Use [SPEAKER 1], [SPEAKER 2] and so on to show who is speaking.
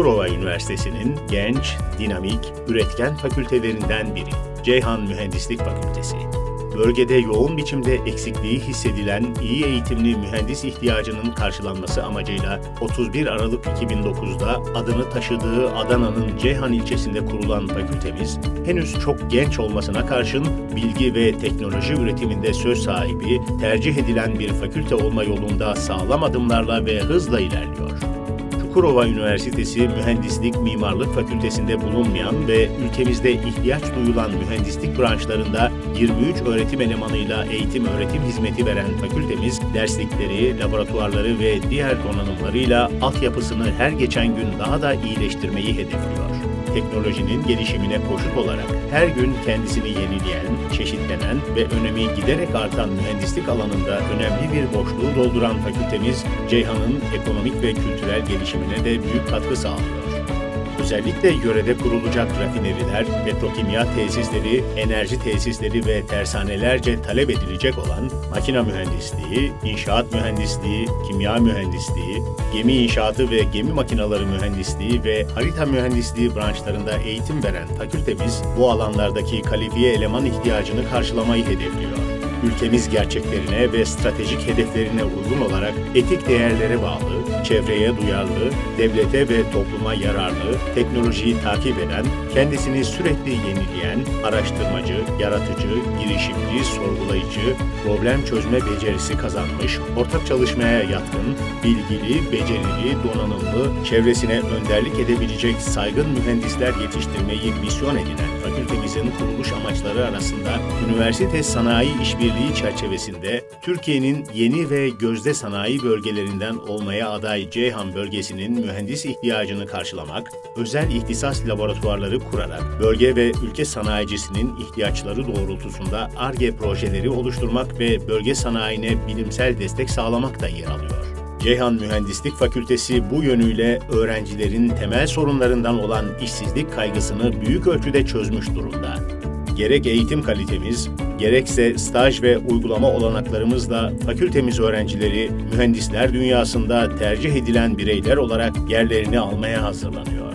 [SPEAKER 1] Çukurova Üniversitesi'nin genç, dinamik, üretken fakültelerinden biri. Ceyhan Mühendislik Fakültesi. Bölgede yoğun biçimde eksikliği hissedilen iyi eğitimli mühendis ihtiyacının karşılanması amacıyla 31 Aralık 2009'da adını taşıdığı Adana'nın Ceyhan ilçesinde kurulan fakültemiz, henüz çok genç olmasına karşın bilgi ve teknoloji üretiminde söz sahibi, tercih edilen bir fakülte olma yolunda sağlam adımlarla ve hızla ilerliyor. Çukurova Üniversitesi Mühendislik Mimarlık Fakültesinde bulunmayan ve ülkemizde ihtiyaç duyulan mühendislik branşlarında 23 öğretim elemanıyla eğitim öğretim hizmeti veren fakültemiz, derslikleri, laboratuvarları ve diğer donanımlarıyla altyapısını her geçen gün daha da iyileştirmeyi hedefliyor. Teknolojinin gelişimine koşut olarak her gün kendisini yenileyen, çeşitlenen ve önemi giderek artan mühendislik alanında önemli bir boşluğu dolduran fakültemiz, Ceyhan'ın ekonomik ve kültürel gelişimine de büyük katkı sağlıyor. Özellikle yörede kurulacak rafineriler, petrokimya tesisleri, enerji tesisleri ve tersanelerce talep edilecek olan makina mühendisliği, inşaat mühendisliği, kimya mühendisliği, gemi inşaatı ve gemi makinaları mühendisliği ve harita mühendisliği branşlarında eğitim veren fakültemiz bu alanlardaki kalifiye eleman ihtiyacını karşılamayı hedefliyor. Ülkemiz gerçeklerine ve stratejik hedeflerine uygun olarak etik değerlere bağlı, çevreye duyarlı, devlete ve topluma yararlı, teknolojiyi takip eden, kendisini sürekli yenileyen, araştırmacı, yaratıcı, girişimci, sorgulayıcı, problem çözme becerisi kazanmış, ortak çalışmaya yatkın, bilgili, becerili, donanımlı, çevresine önderlik edebilecek saygın mühendisler yetiştirmeyi misyon edinen fakültemizin kuruluş amaçları arasında üniversite sanayi işbirliği çerçevesinde Türkiye'nin yeni ve gözde sanayi bölgelerinden olmaya aday Ceyhan bölgesinin mühendis ihtiyacını karşılamak, özel ihtisas laboratuvarları kurarak bölge ve ülke sanayicisinin ihtiyaçları doğrultusunda ARGE projeleri oluşturmak ve bölge sanayine bilimsel destek sağlamak da yer alıyor. Ceyhan Mühendislik Fakültesi bu yönüyle öğrencilerin temel sorunlarından olan işsizlik kaygısını büyük ölçüde çözmüş durumda. Gerek eğitim kalitemiz, gerekse staj ve uygulama olanaklarımızla fakültemiz öğrencileri mühendisler dünyasında tercih edilen bireyler olarak yerlerini almaya hazırlanıyor.